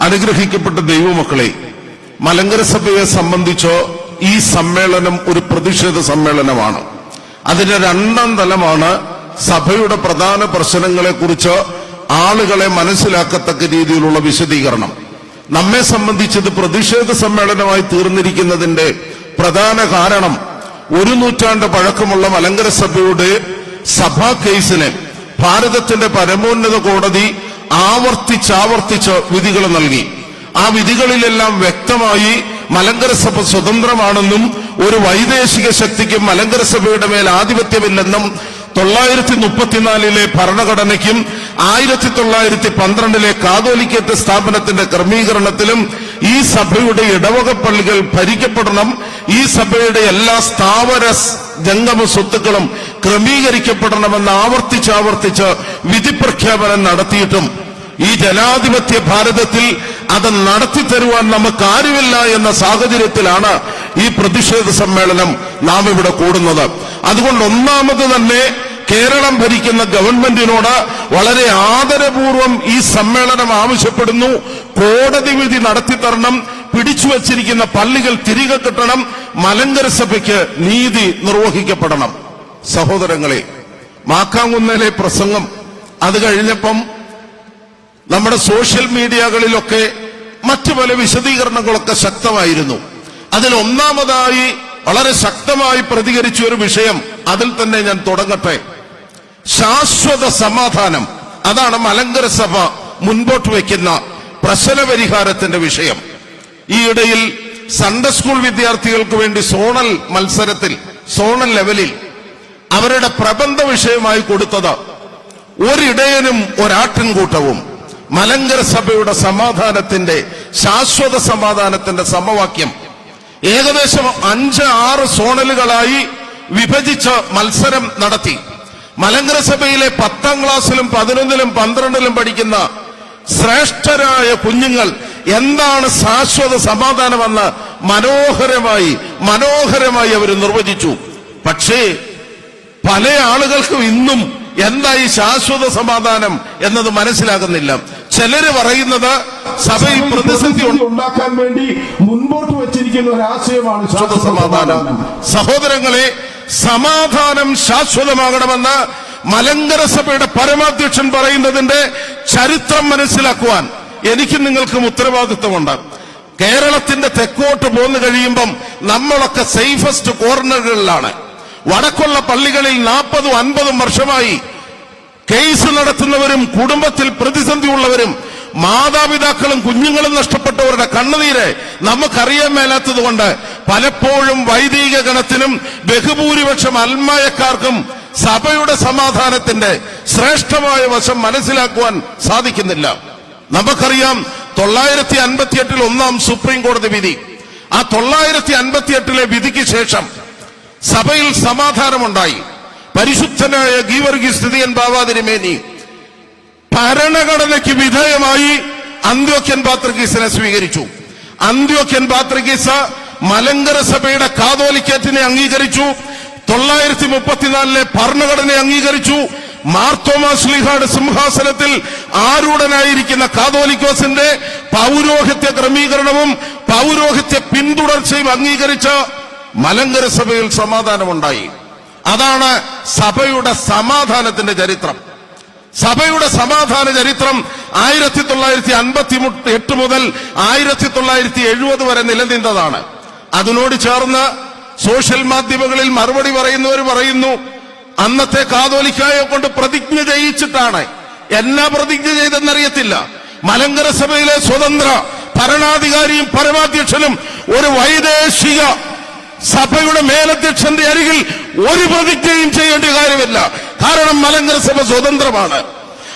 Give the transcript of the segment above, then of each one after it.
അനുഗ്രഹിക്കപ്പെട്ട ദൈവമക്കളെ മലങ്കര സഭയെ സംബന്ധിച്ചോ ഈ സമ്മേളനം ഒരു പ്രതിഷേധ സമ്മേളനമാണ്. അതിന്റെ രണ്ടാം തലമാണ് സഭയുടെ പ്രധാന പ്രശ്നങ്ങളെക്കുറിച്ച് ആളുകളെ മനസ്സിലാക്കത്തക്ക രീതിയിലുള്ള വിശദീകരണം. നമ്മെ സംബന്ധിച്ചത് പ്രതിഷേധ സമ്മേളനമായി തീർന്നിരിക്കുന്നതിന്റെ പ്രധാന കാരണം ഒരു നൂറ്റാണ്ട് പഴക്കമുള്ള മലങ്കര സഭയുടെ സഭാ കേസിന് ഭാരതത്തിന്റെ പരമോന്നത കോടതി ആവർത്തിച്ചാവർത്തിച്ച് വിധികൾ നൽകി. ആ വിധികളിലെല്ലാം വ്യക്തമായി മലങ്കര സഭ സ്വതന്ത്രമാണെന്നും ഒരു വൈദേശിക ശക്തിക്കും മലങ്കര സഭയുടെ മേൽ ആധിപത്യമില്ലെന്നും തൊള്ളായിരത്തി മുപ്പത്തിനാലിലെ ഭരണഘടനയ്ക്കും ആയിരത്തി തൊള്ളായിരത്തി പന്ത്രണ്ടിലെ കാതോലിക്കത്തെ സ്ഥാപനത്തിന്റെ ക്രമീകരണത്തിലും ഈ സഭയുടെ ഇടവക പള്ളികൾ ഭരിക്കപ്പെടണം. ഈ സഭയുടെ എല്ലാ സ്ഥാവര ജംഗമ സ്വത്തുക്കളും ക്രമീകരിക്കപ്പെടണമെന്ന് ആവർത്തിച്ചാവർത്തിച്ച് വിധി പ്രഖ്യാപനം നടത്തിയിട്ടും ഈ ജനാധിപത്യ ഭാരതത്തിൽ അത് നടത്തി തരുവാൻ നമുക്ക് ആരുമില്ല എന്ന സാഹചര്യത്തിലാണ് ഈ പ്രതിഷേധ സമ്മേളനം നാം ഇവിടെ കൂടുന്നത്. അതുകൊണ്ട് ഒന്നാമത് തന്നെ കേരളം ഭരിക്കുന്ന ഗവൺമെന്റിനോട് വളരെ ആദരപൂർവം ഈ സമ്മേളനം ആവശ്യപ്പെടുന്നു. കോടതി വിധി നടത്തിത്തരണം. പിടിച്ചു വച്ചിരിക്കുന്ന പള്ളികൾ തിരികെ കിട്ടണം. മലങ്കര സഭയ്ക്ക് നീതി നിർവഹിക്കപ്പെടണം. സഹോദരങ്ങളെ മാക്കാങ്കുന്നലെ പ്രസംഗം അത് കഴിഞ്ഞപ്പം നമ്മുടെ സോഷ്യൽ മീഡിയകളിലൊക്കെ മറ്റു പല വിശദീകരണങ്ങളൊക്കെ ശക്തമായിരുന്നു. അതിൽ ഒന്നാമതായി വളരെ ശക്തമായി പ്രതികരിച്ച ഒരു വിഷയം അതിൽ തന്നെ ഞാൻ തുടങ്ങട്ടെ. ശാശ്വത സമാധാനം. അതാണ് മലങ്കര സഭ മുൻപോട്ട് വയ്ക്കുന്ന പ്രശ്ന പരിഹാരത്തിന്റെ വിഷയം. ഈയിടയിൽ സൺഡേ സ്കൂൾ വിദ്യാർത്ഥികൾക്ക് വേണ്ടി സോണൽ മത്സരത്തിൽ സോണൽ ലെവലിൽ അവരുടെ പ്രബന്ധ വിഷയമായി കൊടുത്തത് ഒരിടയനും ഒരാട്ടിൻകൂട്ടവും. മലങ്കര സഭയുടെ സമാധാനത്തിന്റെ ശാശ്വത സമാധാനത്തിന്റെ സമവാക്യം. ഏകദേശം അഞ്ച് ആറ് സോണലുകളായി വിഭജിച്ച് മത്സരം നടത്തി. മലങ്കര സഭയിലെ പത്താം ക്ലാസ്സിലും പതിനൊന്നിലും പന്ത്രണ്ടിലും പഠിക്കുന്ന ശ്രേഷ്ഠരായ കുഞ്ഞുങ്ങൾ എന്താണ് ശാശ്വത സമാധാനമെന്ന് മനോഹരമായി മനോഹരമായി അവർ നിർവചിച്ചു. പക്ഷേ പല ആളുകൾക്കും ഇന്നും എന്താ ഈ ശാശ്വത സമാധാനം എന്നത് മനസ്സിലാകുന്നില്ല. ചിലര് പറയുന്നത് സഭയിൽ പ്രതിസന്ധി ഉണ്ടാക്കാൻ വേണ്ടി മുൻപോട്ട് വെച്ചിരിക്കുന്ന ഒരു ആശയമാണ് ശാശ്വത സമാധാനം. സഹോദരങ്ങളെ സമാധാനം ശാശ്വതമാകണമെന്ന് മലങ്കര സഭയുടെ പരമാധ്യക്ഷൻ പറയുന്നതിന്റെ ചരിത്രം മനസ്സിലാക്കുവാൻ എനിക്കും നിങ്ങൾക്കും ഉത്തരവാദിത്വമുണ്ട്. കേരളത്തിന്റെ തെക്കോട്ട് പോന്നു കഴിയുമ്പം നമ്മളൊക്കെ സേഫസ്റ്റ് കോർണറുകളിലാണ്. വടക്കുള്ള പള്ളികളിൽ നാൽപ്പതും അൻപതും വർഷമായി കേസ് നടത്തുന്നവരും കുടുംബത്തിൽ പ്രതിസന്ധി ഉള്ളവരും മാതാപിതാക്കളും കുഞ്ഞുങ്ങളും നഷ്ടപ്പെട്ടവരുടെ കണ്ണുനീര് നമുക്കറിയാൻ മേലാത്തത് കൊണ്ട് പലപ്പോഴും വൈദിക ഗണത്തിനും ബഹുഭൂരിപക്ഷം അൽമായക്കാർക്കും സഭയുടെ സമാധാനത്തിന്റെ ശ്രേഷ്ഠമായ വശം മനസ്സിലാക്കുവാൻ സാധിക്കുന്നില്ല. നമുക്കറിയാം തൊള്ളായിരത്തി അൻപത്തിയെട്ടിൽ ഒന്നാം സുപ്രീം കോടതി വിധി. ആ തൊള്ളായിരത്തി അൻപത്തിയെട്ടിലെ വിധിക്ക് ശേഷം സഭയിൽ സമാധാനമുണ്ടായി. പരിശുദ്ധനായ ഗീവർഗി സ്ഥിതിയൻ ബാവാതിരിമേനി ഭരണഘടനയ്ക്ക് വിധേയമായി അന്ത്യോക്യൻ പാത്രകീസിനെ സ്വീകരിച്ചു. അന്ത്യോക്യൻ പാത്രികീസ് മലങ്കര സഭയുടെ കാതോലിക്കേറ്റിനെ അംഗീകരിച്ചു. തൊള്ളായിരത്തി മുപ്പത്തിനാലിലെ ഭരണഘടനയെ അംഗീകരിച്ചു. മാർത്തോമാസ്ലിഹാട് സിംഹാസനത്തിൽ ആരൂഢനായിരിക്കുന്ന കാതോലിക്കോസിന്റെ പൗരോഹിത്യ ക്രമീകരണവും പൗരോഹിത്യ പിന്തുടർച്ചയും അംഗീകരിച്ച മലങ്കര സഭയിൽ സമാധാനമുണ്ടായി. അതാണ് സഭയുടെ സമാധാനത്തിന്റെ ചരിത്രം. സഭയുടെ സമാധാന ചരിത്രം ആയിരത്തി തൊള്ളായിരത്തി അൻപത്തി എട്ട് മുതൽ ആയിരത്തി തൊള്ളായിരത്തി എഴുപത് വരെ നിലനിന്നതാണ്. അതിനോട് ചേർന്ന് സോഷ്യൽ മാധ്യമങ്ങളിൽ മറുപടി പറയുന്നവർ പറയുന്നു അന്നത്തെ കാതോലിക്കായെ കൊണ്ട് പ്രതിജ്ഞ ചെയ്യിച്ചിട്ടാണ്. എന്നാ പ്രതിജ്ഞ ചെയ്തെന്നറിയത്തില്ല. മലങ്കര സഭയിലെ സ്വതന്ത്ര ഭരണാധികാരിയും പരമാധ്യക്ഷനും ഒരു വൈദേശിക സഭയുടെ മേലധ്യക്ഷന്റെ അരികിൽ ഒരു പ്രതിജ്ഞയും ചെയ്യേണ്ട കാര്യമില്ല. കാരണം മലങ്കര സഭ സ്വതന്ത്രമാണ്.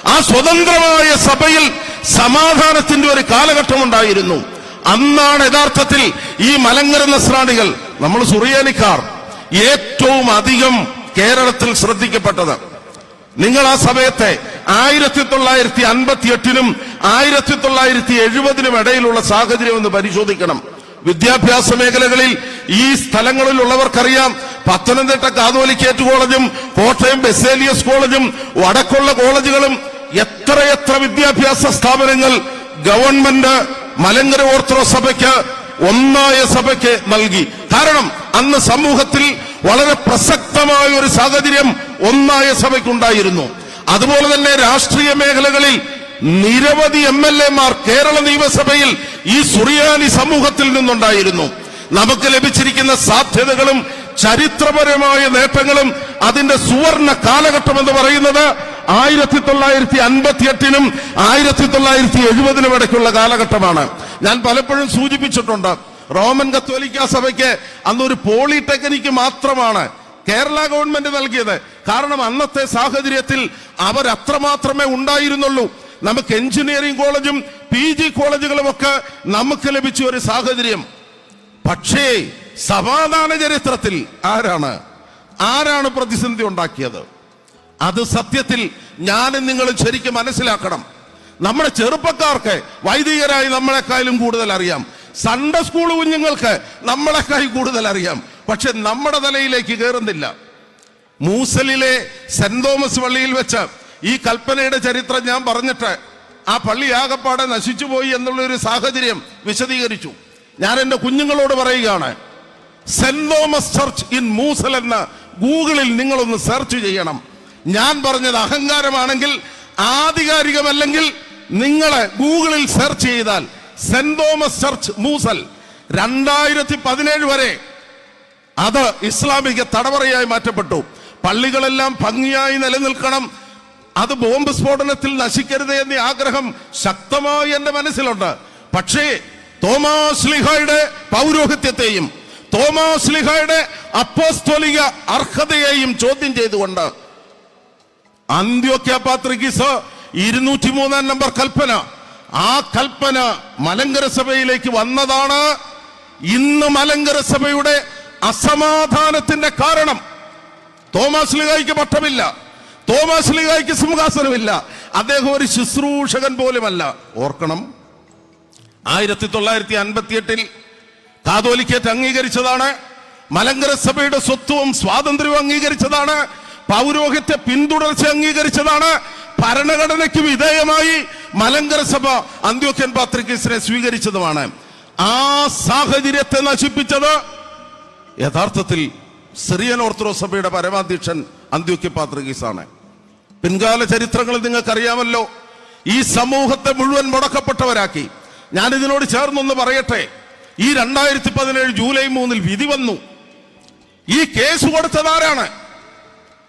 ആ സ്വതന്ത്രമായ സഭയിൽ സമാധാനത്തിന്റെ ഒരു കാലഘട്ടമുണ്ടായിരുന്നു. അന്നാണ് യഥാർത്ഥത്തിൽ ഈ മലങ്കര നസ്രാണികൾ നമ്മൾ സുറിയാനിക്കാർ ഏറ്റവും അധികം കേരളത്തിൽ ശ്രദ്ധിക്കപ്പെട്ടത്. നിങ്ങൾ ആ സമയത്തെ ആയിരത്തി തൊള്ളായിരത്തി അൻപത്തി എട്ടിനും ആയിരത്തി തൊള്ളായിരത്തി എഴുപതിനും ഇടയിലുള്ള സാഹചര്യം ഒന്ന് പരിശോധിക്കണം. വിദ്യാഭ്യാസ മേഖലകളിൽ ഈ സ്ഥലങ്ങളിലുള്ളവർക്കറിയാം. പത്തനംതിട്ട കാതോലിക്കേറ്റ് കോളേജും കോട്ടയം ബെസേലിയസ് കോളേജും വടക്കുള്ള കോളേജുകളും എത്രയെത്ര വിദ്യാഭ്യാസ സ്ഥാപനങ്ങൾ ഗവൺമെന്റ് മലങ്കര ഓർത്തഡോക്സ് സഭയ്ക്ക് ഒന്നായ സഭയ്ക്ക് നൽകി. കാരണം അന്ന് സമൂഹത്തിൽ വളരെ പ്രസക്തമായ ഒരു സാഹചര്യം ഒന്നായ സഭയ്ക്കുണ്ടായിരുന്നു. അതുപോലെ തന്നെ രാഷ്ട്രീയ മേഖലകളിൽ നിരവധി എം എൽ എമാർ കേരള നിയമസഭയിൽ ഈ സുറിയാനി സമൂഹത്തിൽ നിന്നുണ്ടായിരുന്നു. നമുക്ക് ലഭിച്ചിരിക്കുന്ന സാധ്യതകളും ചരിത്രപരമായ നേട്ടങ്ങളും അതിന്റെ സുവർണ കാലഘട്ടം എന്ന് പറയുന്നത് ആയിരത്തി തൊള്ളായിരത്തി അൻപത്തി എട്ടിനും ആയിരത്തി തൊള്ളായിരത്തി എഴുപതിനും ഇടയ്ക്കുള്ള കാലഘട്ടമാണ്. ഞാൻ പലപ്പോഴും സൂചിപ്പിച്ചിട്ടുണ്ട് റോമൻ കത്തോലിക്ക സഭയ്ക്ക് അന്ന് ഒരു പോളിടെക്നിക്ക് മാത്രമാണ് കേരള ഗവൺമെന്റ് നൽകിയത്. കാരണം അന്നത്തെ സാഹചര്യത്തിൽ അവർ അത്രമാത്രമേ ഉണ്ടായിരുന്നുള്ളൂ. നമുക്ക് എഞ്ചിനീയറിംഗ് കോളേജും പി ജി കോളേജുകളും ഒക്കെ നമുക്ക് ലഭിച്ച ഒരു സാഹചര്യം. പക്ഷേ സമാധാന ചരിത്രത്തിൽ ആരാണ്? ആരാണ് പ്രതിസന്ധി ഉണ്ടാക്കിയത്? അത് സത്യത്തിൽ ഞാനും നിങ്ങളും ശരിക്കും മനസ്സിലാക്കണം. നമ്മുടെ ചെറുപ്പക്കാർക്ക് വൈദികരായി നമ്മളെക്കാളും കൂടുതൽ അറിയാം. സൺഡേ സ്കൂൾ കുഞ്ഞുങ്ങൾക്ക് നമ്മളെക്കായി കൂടുതൽ അറിയാം. പക്ഷെ നമ്മുടെ തലയിലേക്ക് കയറുന്നില്ല മൂസലിലെ സെന്റ് തോമസ് പള്ളിയിൽ വെച്ച് ഈ കൽപ്പനയുടെ ചരിത്രം ഞാൻ പറഞ്ഞിട്ട് ആ പള്ളി ആകപ്പാടെ നശിച്ചുപോയി എന്നുള്ള ഒരു സാഹചര്യം വിശദീകരിച്ചു. ഞാൻ എന്റെ കുഞ്ഞുങ്ങളോട് പറയുകയാണ് Saint Thomas church in Mosul എന്ന് ഗൂഗിളിൽ നിങ്ങളൊന്ന് സെർച്ച് ചെയ്യണം. ഞാൻ പറഞ്ഞത് അഹങ്കാരമാണെങ്കിൽ ആധികാരികമല്ലെങ്കിൽ നിങ്ങളെ ഗൂഗിളിൽ സെർച്ച് ചെയ്താൽ സെന്റ് തോമസ് ചർച്ച് മൂസൽ രണ്ടായിരത്തി പതിനേഴ് വരെ അത് ഇസ്ലാമിക തടവറയായി മാറ്റപ്പെട്ടു. പള്ളികളെല്ലാം ഭംഗിയായി നിലനിൽക്കണം. അത് ബോംബ് സ്ഫോടനത്തിൽ നശിക്കരുത് എന്ന ആഗ്രഹം ശക്തമായി എന്റെ മനസ്സിലുണ്ട്. പക്ഷേ തോമാസ് ലിഹയുടെ പൗരോഹിത്യത്തെയും തോമാസ് ലിഹയുടെ അപ്പോസ്തോലിക അർഹതയെയും ചോദ്യം ചെയ്തുകൊണ്ട് അന്ത്യോക്യ പാത്രികിസ് ഇരുന്നൂറ്റി മൂന്നാം നമ്പർ കൽപ്പന. ആ കൽപ്പന മലങ്കര സഭയിലേക്ക് വന്നതാണ് ഇന്ന് മലങ്കര സഭയുടെ അസമാധാനത്തിന്റെ കാരണം. തോമസ് ലിഗായിക്ക് പട്ടമില്ല. തോമസ് ലിഗായിക്ക് സിംഹാസനമില്ല. അദ്ദേഹം ഒരു ശുശ്രൂഷകൻ പോലുമല്ല. ഓർക്കണം. ആയിരത്തി തൊള്ളായിരത്തി അൻപത്തി എട്ടിൽ കാതോലിക്കേറ്റ് അംഗീകരിച്ചതാണ്. മലങ്കര സഭയുടെ സ്വത്വവും സ്വാതന്ത്ര്യവും അംഗീകരിച്ചതാണ്. പൗരോഹിത്യ പിന്തുടർച്ച അംഗീകരിച്ചതാണ്. ഭരണഘടനയ്ക്ക് വിധേയമായി മലങ്കര സഭ അന്ത്യോക്യൻ പാത്രികേസിനെ സ്വീകരിച്ചതുമാണ്. ആ സാഹചര്യത്തെ നശിപ്പിച്ചത് യഥാർത്ഥത്തിൽ സിറിയൻ ഓർത്തഡോക്സ് സഭയുടെ പരമാധ്യക്ഷൻ അന്ത്യോക്യ പാത്രികീസാണ് പിൻകാല ചരിത്രങ്ങൾ നിങ്ങൾക്കറിയാമല്ലോ. ഈ സമൂഹത്തെ മുഴുവൻ മുടക്കപ്പെട്ടവരാക്കി. ഞാൻ ഇതിനോട് ചേർന്നൊന്ന് പറയട്ടെ. ഈ രണ്ടായിരത്തി പതിനേഴ് ജൂലൈ മൂന്നിൽ വിധി വന്നു. ഈ കേസ് കൊടുത്തത് ആരാണ്?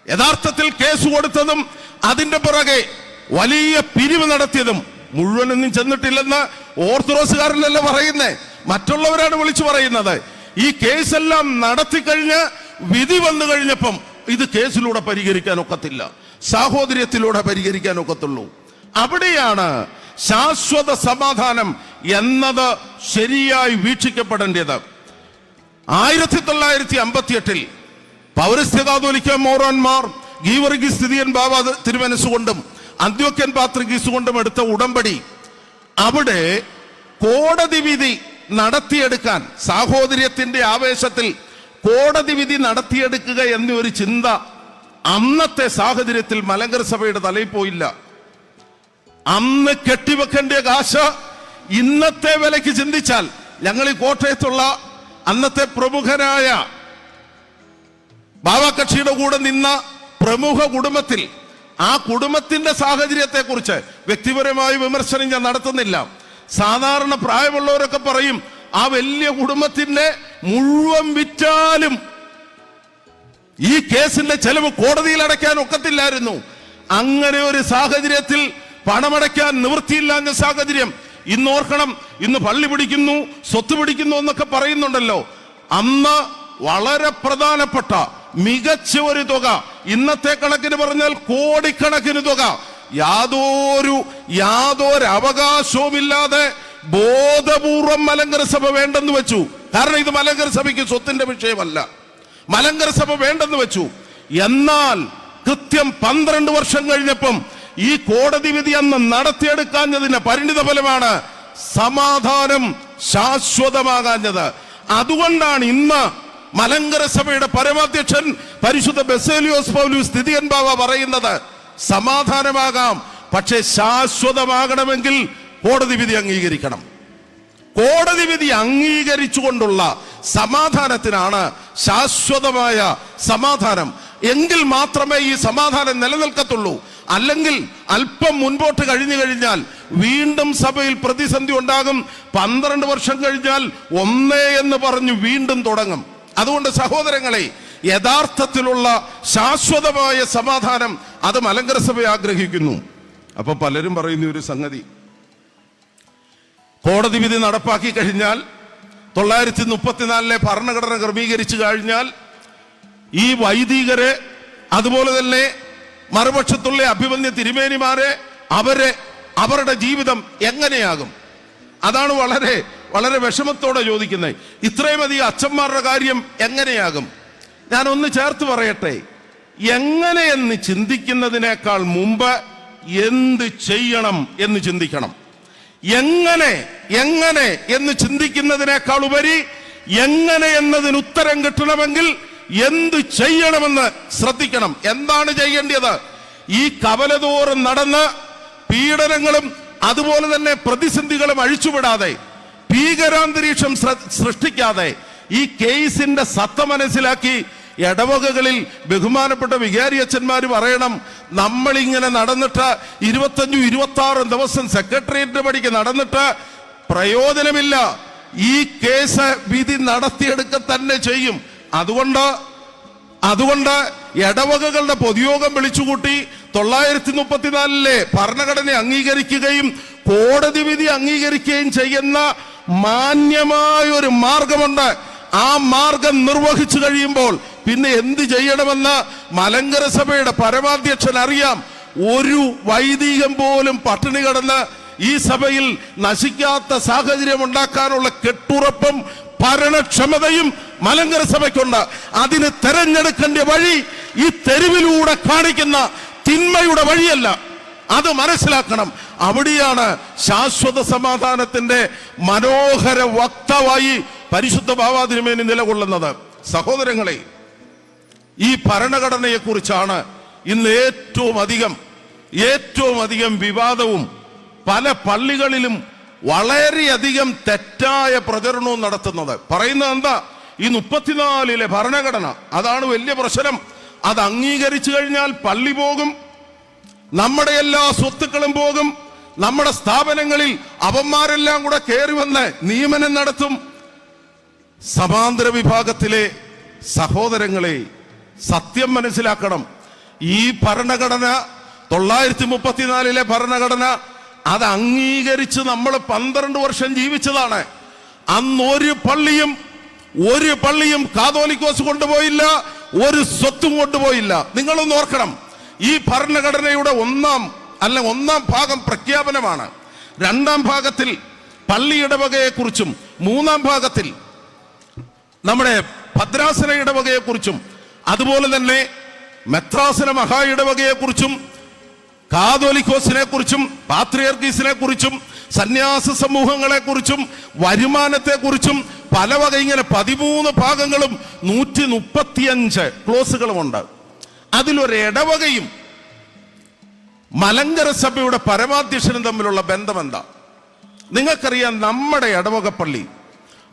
യഥാർത്ഥത്തിൽ കേസ് കൊടുത്തതും അതിന്റെ പുറകെ വലിയ പിരിവ് നടത്തിയതും മുഴുവനൊന്നും ചെന്നിട്ടില്ലെന്ന് ഓർത്തഡോക്സുകാരനല്ല പറയുന്നേ? മറ്റുള്ളവരാണ് വിളിച്ചു പറയുന്നത്. ഈ കേസെല്ലാം നടത്തിക്കഴിഞ്ഞ് വിധി വന്നു കഴിഞ്ഞപ്പം ഇത് കേസിലൂടെ പരിഹരിക്കാൻ ഒക്കത്തില്ല. സാഹോദര്യത്തിലൂടെ പരിഹരിക്കാൻ ഒക്കത്തുള്ളൂ. അവിടെയാണ് ശാശ്വത സമാധാനം എന്നത് ശരിയായി വീക്ഷിക്കപ്പെടേണ്ടത്. ആയിരത്തി തൊള്ളായിരത്തി അമ്പത്തി എട്ടിൽ മോറോന്മാർ ഗീവർഗി സ്ഥിതിയൻ ബാബ തിരുമനസ്സുകൊണ്ടും അന്ത്യോക്യൻ പാത്രികീസ് കൊണ്ടും എടുത്ത ഉടമ്പടി അവിടെ കോടതി വിധി നടത്തിയെടുക്കാൻ സാഹോദര്യത്തിന്റെ ആവേശത്തിൽ കോടതി വിധി നടത്തിയെടുക്കുക എന്നൊരു ചിന്ത അന്നത്തെ സാഹചര്യത്തിൽ മലങ്കര സഭയുടെ തലയിൽ പോയില്ല. അന്ന് കെട്ടിവെക്കേണ്ട കാശ് ഇന്നത്തെ വിലയ്ക്ക് ചിന്തിച്ചാൽ ഞങ്ങൾ ഈ കോട്ടയത്തുള്ള അന്നത്തെ പ്രമുഖനായ ബാബാകക്ഷിയുടെ കൂടെ നിന്ന പ്രമുഖ കുടുംബത്തിൽ ആ കുടുംബത്തിന്റെ സാഹചര്യത്തെ കുറിച്ച് വ്യക്തിപരമായ വിമർശനം ഞാൻ നടത്തുന്നില്ല. സാധാരണ പ്രായമുള്ളവരൊക്കെ പറയും ആ വലിയ കുടുംബത്തിന്റെ മുഴുവൻ വിറ്റാലും ഈ കേസിന്റെ ചെലവ് കോടതിയിൽ അടയ്ക്കാൻ ഒക്കത്തില്ലായിരുന്നു. അങ്ങനെ ഒരു സാഹചര്യത്തിൽ പണമടയ്ക്കാൻ നിവൃത്തിയില്ലാഞ്ഞ സാഹചര്യം ഇന്ന് ഓർക്കണം. ഇന്ന് പള്ളി പിടിക്കുന്നു സ്വത്ത് പിടിക്കുന്നു എന്നൊക്കെ പറയുന്നുണ്ടല്ലോ. അന്ന് വളരെ പ്രധാനപ്പെട്ട മികച്ച ഒരു തുക. ഇന്നത്തെ കണക്കിന് പറഞ്ഞാൽ കോടിക്കണക്കിന് തുക. യാതൊരു യാതൊരു അവകാശവുമില്ലാതെ ബോധപൂർവം മലങ്കര സഭ വേണ്ടെന്ന് വെച്ചു. കാരണം ഇത് മലങ്കര സഭയ്ക്ക് സ്വത്തിന്റെ വിഷയമല്ല. മലങ്കര സഭ വേണ്ടെന്ന് വെച്ചു. എന്നാൽ കൃത്യം പന്ത്രണ്ട് വർഷം കഴിഞ്ഞപ്പം ഈ കോടതി വിധി അന്ന് നടത്തിയെടുക്കാഞ്ഞതിന്റെ പരിണിത ഫലമാണ് സമാധാനം ശാശ്വതമാകാഞ്ഞത്. അതുകൊണ്ടാണ് ഇന്ന് മലങ്കര സഭയുടെ പരമാധ്യക്ഷൻ പരിശുദ്ധ ബെസേലിയോസ് പൗലൂസ് സ്ഥിതിയൻ ബാവ പറയുന്നത് സമാധാനമാകാം പക്ഷേ ശാശ്വതമാകണമെങ്കിൽ കോടതി വിധി അംഗീകരിക്കണം. കോടതി വിധി അംഗീകരിച്ചുകൊണ്ടുള്ള സമാധാനത്തിനാണ് ശാശ്വതമായ സമാധാനം. എങ്കിൽ മാത്രമേ ഈ സമാധാനം നിലനിൽക്കത്തുള്ളൂ. അല്ലെങ്കിൽ അല്പം മുൻപോട്ട് കഴിഞ്ഞു കഴിഞ്ഞാൽ വീണ്ടും സഭയിൽ പ്രതിസന്ധി ഉണ്ടാകും. പന്ത്രണ്ട് വർഷം കഴിഞ്ഞാൽ ഒന്നേ എന്ന് പറഞ്ഞു വീണ്ടും തുടങ്ങും. അതുകൊണ്ട് സഹോദരങ്ങളെ യഥാർത്ഥത്തിലുള്ള ശാശ്വതമായ സമാധാനം അത് മലങ്കര സഭ ആഗ്രഹിക്കുന്നു. അപ്പൊ പലരും പറയുന്ന ഒരു സംഗതി. കോടതി വിധി നടപ്പാക്കി കഴിഞ്ഞാൽ തൊള്ളായിരത്തി മുപ്പത്തിനാലിലെ ഭരണഘടന ക്രമീകരിച്ചു കഴിഞ്ഞാൽ ഈ വൈദികരെ അതുപോലെ തന്നെ മറുപക്ഷത്തുള്ള അഭിമന്യ തിരുമേനിമാരെ അവരെ അവരുടെ ജീവിതം എങ്ങനെയാകും? അതാണ് വളരെ വളരെ വിഷമത്തോടെ ചോദിക്കുന്നത് ഇത്രയും അധികം അച്ഛന്മാരുടെ കാര്യം എങ്ങനെയാകും? ഞാൻ ഒന്ന് ചേർത്ത് പറയട്ടെ. എങ്ങനെയെന്ന് ചിന്തിക്കുന്നതിനേക്കാൾ മുമ്പ് എന്ത് ചെയ്യണം എന്ന് ചിന്തിക്കണം. എങ്ങനെ എങ്ങനെ എന്ന് ചിന്തിക്കുന്നതിനേക്കാൾ ഉപരി എങ്ങനെ എന്നതിന് ഉത്തരം കിട്ടണമെങ്കിൽ എന്ത് ചെയ്യണമെന്ന് ശ്രദ്ധിക്കണം. എന്താണ് ചെയ്യേണ്ടത്? ഈ കവലതോറും നടന്ന് പീഡനങ്ങളും അതുപോലെ തന്നെ പ്രതിസന്ധികളും അഴിച്ചുവിടാതെ ഭീകരാന്തരീക്ഷം സൃഷ്ടിക്കാതെ ഈ കേസിന്റെ സത്ത മനസ്സിലാക്കി ഇടവകകളിൽ ബഹുമാനപ്പെട്ട വികാരി അച്ഛന്മാർ പറയണം നമ്മളിങ്ങനെ നടന്നിട്ട് ഇരുപത്തഞ്ചും ഇരുപത്തി ആറും ദിവസം സെക്രട്ടേറിയറ്റ് പടിക്ക് നടന്നിട്ട് പ്രയോജനമില്ല. ഈ കേസ് വിധി നടത്തിയെടുക്ക തന്നെ ചെയ്യും. അതുകൊണ്ട് അതുകൊണ്ട് ഇടവകകളുടെ പൊതുയോഗം വിളിച്ചുകൂട്ടി തൊള്ളായിരത്തി മുപ്പത്തിനാലിലെ ഭരണഘടന അംഗീകരിക്കുകയും കോടതി വിധി അംഗീകരിക്കുകയും ചെയ്യുന്ന മാന്യമായ ഒരു മാർഗമുണ്ട്. ആ മാർഗം നിർവഹിച്ചു കഴിയുമ്പോൾ പിന്നെ എന്ത് ചെയ്യണമെന്ന് മലങ്കര സഭയുടെ പരമാധ്യക്ഷൻ അറിയാം. ഒരു വൈദികം പോലും പട്ടിണി കിടന്ന് ഈ സഭയിൽ നശിക്കാത്ത സാഹചര്യം ഉണ്ടാക്കാനുള്ള കെട്ടുറപ്പും ഭരണക്ഷമതയും മലങ്കര സഭയ്ക്കുണ്ട്. അതിന് തെരഞ്ഞെടുക്കേണ്ട വഴി ഈ തെരുവിലൂടെ കാണിക്കുന്ന തിന്മയുടെ വഴിയല്ല. അത് മനസ്സിലാക്കണം. അവിടെയാണ് ശാശ്വത സമാധാനത്തിന്റെ മനോഹര വക്താവായി പരിശുദ്ധ ഭാവാതിരുമേനി നിലകൊള്ളുന്നത്. സഹോദരങ്ങളെ ഈ ഭരണഘടനയെക്കുറിച്ചാണ് ഇന്ന് ഏറ്റവും അധികം ഏറ്റവും അധികം വിവാദവും പല പള്ളികളിലും വളരെയധികം തെറ്റായ പ്രചരണവും നടത്തുന്നത്. പറയുന്നത് എന്താ? ഈ മുപ്പത്തിനാലിലെ ഭരണഘടന അതാണ് വലിയ പ്രശ്നം. അത് അംഗീകരിച്ചു കഴിഞ്ഞാൽ പള്ളി പോകും നമ്മുടെ എല്ലാ സ്വത്തുക്കളും പോകും നമ്മുടെ സ്ഥാപനങ്ങളിൽ അവന്മാരെല്ലാം കൂടെ കയറി വന്ന് നിയമനം നടത്തും. സമാന്തര വിഭാഗത്തിലെ സഹോദരങ്ങളെ സത്യം മനസ്സിലാക്കണം. ഈ ഭരണഘടന തൊള്ളായിരത്തി മുപ്പത്തിനാലിലെ ഭരണഘടന അത് അംഗീകരിച്ച് നമ്മൾ പന്ത്രണ്ട് വർഷം ജീവിച്ചതാണ്. അന്ന് ഒരു പള്ളിയും ഒരു പള്ളിയും കാതോലിക്കോസ് കൊണ്ടുപോയില്ല. ഒരു സ്വത്തും കൊണ്ടുപോയില്ല. നിങ്ങളൊന്ന് ഓർക്കണം. ഈ ഭരണഘടനയുടെ ഒന്നാം അല്ല ഒന്നാം ഭാഗം പ്രഖ്യാപനമാണ്. രണ്ടാം ഭാഗത്തിൽ പള്ളി ഇടവകയെക്കുറിച്ചും മൂന്നാം ഭാഗത്തിൽ നമ്മുടെ ഭദ്രാസന ഇടവകയെക്കുറിച്ചും അതുപോലെ തന്നെ മെത്രാസന മഹാ ഇടവകയെക്കുറിച്ചും കാതോലിക്കോസിനെ കുറിച്ചും പാത്രിയർക്കീസിനെ കുറിച്ചും സന്യാസ സമൂഹങ്ങളെക്കുറിച്ചും വരുമാനത്തെക്കുറിച്ചും വരുമാനത്തെ കുറിച്ചും പല വക ഇങ്ങനെ പതിമൂന്ന് ഭാഗങ്ങളും നൂറ്റി മുപ്പത്തിയഞ്ച് ക്ലോസുകളുമുണ്ട്. അതിലൊരു ഇടവകയും മലങ്കര സഭയുടെ പരമാധ്യക്ഷനും തമ്മിലുള്ള ബന്ധം എന്താ നിങ്ങൾക്കറിയാം നമ്മുടെ ഇടവകപ്പള്ളി.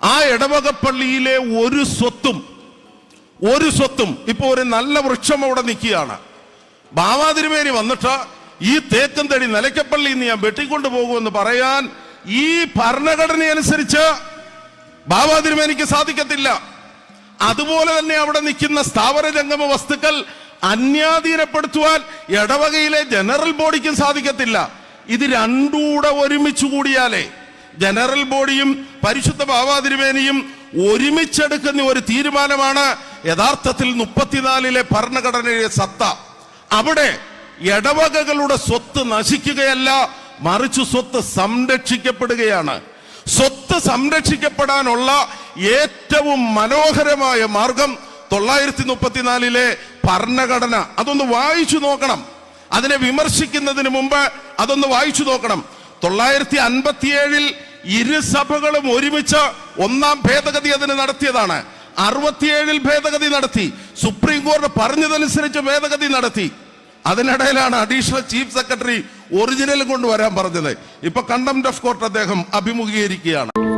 ആ ഇടവകപ്പള്ളിയിലെ ഒരു സ്വത്തും ഒരു സ്വത്തും ഇപ്പൊ ഒരു നല്ല വൃക്ഷം അവിടെ നിൽക്കുകയാണ്. ബാവാതിരുമേനി വന്നിട്ട് ഈ തേക്കും തടി നിലയ്ക്കപ്പള്ളി നിന്ന് ഞാൻ വെട്ടിക്കൊണ്ടു പോകുമെന്ന് പറയാൻ ഈ ഭരണഘടന അനുസരിച്ച് ബാവാതിരുമേനിക്ക് സാധിക്കത്തില്ല. അതുപോലെ തന്നെ അവിടെ നിൽക്കുന്ന സ്ഥാവര ജംഗമ വസ്തുക്കൾ അന്യാധീനപ്പെടുത്തുവാൻ ഇടവകയിലെ ജനറൽ ബോഡിക്കും സാധിക്കത്തില്ല. ഇത് രണ്ടൂടെ ഒരുമിച്ച് കൂടിയാലേ ജനറൽ ബോഡിയും പരിശുദ്ധ ബാവാതിരുമേനിയും ഒരുമിച്ചെടുക്കുന്ന ഒരു തീരുമാനമാണ് യഥാർത്ഥത്തിൽ മുപ്പത്തിനാലിലെ ഭരണഘടനയിലെ സത്ത. അവിടെ ഇടവകകളുടെ സ്വത്ത് നശിക്കുകയല്ല മറിച്ച് സ്വത്ത് സംരക്ഷിക്കപ്പെടുകയാണ്. സ്വത്ത് സംരക്ഷിക്കപ്പെടാനുള്ള ഏറ്റവും മനോഹരമായ മാർഗം തൊള്ളായിരത്തി മുപ്പത്തിനാലിലെ ഭരണഘടന. അതൊന്ന് വായിച്ചു നോക്കണം. അതിനെ വിമർശിക്കുന്നതിന് മുമ്പ് അതൊന്ന് വായിച്ചു നോക്കണം. തൊള്ളായിരത്തി അൻപത്തിയേഴിൽ ഇരുസഭകളും ഒരുമിച്ച് ഒന്നാം ഭേദഗതി അതിന് നടത്തിയതാണ്. അറുപത്തിയേഴിൽ ഭേദഗതി നടത്തി. സുപ്രീം കോടതി പറഞ്ഞതനുസരിച്ച് ഭേദഗതി നടത്തി. അതിനിടയിലാണ് അഡീഷണൽ ചീഫ് സെക്രട്ടറി ഒറിജിനൽ കൊണ്ടുവരാൻ പറഞ്ഞത്. ഇപ്പൊ കണ്ടംപ്റ്റ് ഓഫ് കോർട്ട് അദ്ദേഹം അഭിമുഖീകരിക്കുകയാണ്.